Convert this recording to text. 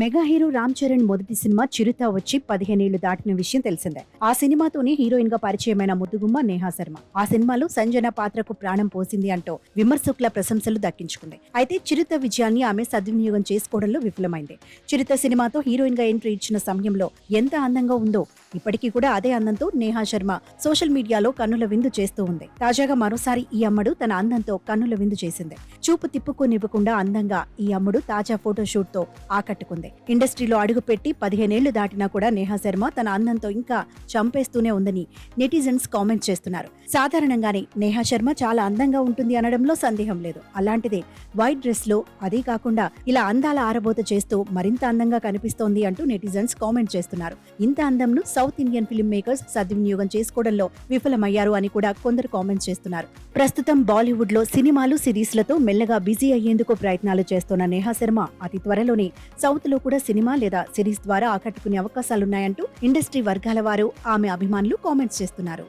Mega hero Ram Charan మొదటి cinema చిరుత వచ్చి పదిహేనేళ్ళు దాటిన విషయం తెలిసిందే. ఆ సినిమాతోనే హీరోయిన్గా పరిచయమైన ముద్దుగుమ్మ నేహా శర్మ. ఆ సినిమాలో సంజన పాత్రకు ప్రాణం పోసింది అంటూ విమర్శకుల ప్రశంసలు దక్కించుకుంది. అయితే చిరుత విజయాన్ని ఆమె సద్వినియోగం చేసుకోవడంలో విఫలమైంది. చిరుత సినిమాతో హీరోయిన్గా ఎంట్రీ ఇచ్చిన సమయంలో ఎంత అందంగా ఉందో ఇప్పటికీ కూడా అదే అందంతో నేహా శర్మ సోషల్ మీడియాలో కన్నుల విందు చేస్తూ ఉంది. తాజాగా మరోసారి ఈ అమ్మడు తన అందంతో కన్నుల విందు చేసింది. చూపు తిప్పుకోనివ్వకుండా అందంగా ఈ అమ్ముడు తాజా ఫోటోషూట్తో ఆకట్టుకుంది. ఇండస్ట్రీలో అడుగుపెట్టి పదిహేనేళ్ళు దాటినా కూడా నేహా శర్మ తన అందంతో ఇంకా చంపేస్తూనే ఉందని నెటిజన్స్ కామెంట్ చేస్తున్నారు. సాధారణంగానే నేహా శర్మ చాలా అందంగా ఉంటుంది అనడంలో సందేహం లేదు. అలాంటిదే వైట్ డ్రెస్లో అదే కాకుండా ఇలా అందాల ఆరబోత చేస్తూ మరింత అందంగా కనిపిస్తోంది అంటూ నెటిజన్స్ కామెంట్ చేస్తున్నారు. ఇంత అందంను సౌత్ ఇండియన్ ఫిల్మ్ మేకర్స్ సద్వినియోగం చేసుకోవడంలో విఫలమయ్యారు అని కూడా కొందరు కామెంట్ చేస్తున్నారు. ప్రస్తుతం బాలీవుడ్లో సినిమాలు సిరీస్లతో మెల్లగా బిజీ అయ్యేందుకు ప్రయత్నాలు చేస్తున్న నేహా శర్మ అతి త్వరలోనే సౌత్ లో కూడా సినిమా లేదా సిరీస్ ద్వారా ఆకట్టుకునే అవకాశాలున్నాయంటూ ఇండస్ట్రీ వర్గాల వారు ఆమె అభిమానులు కామెంట్స్ చేస్తున్నారు.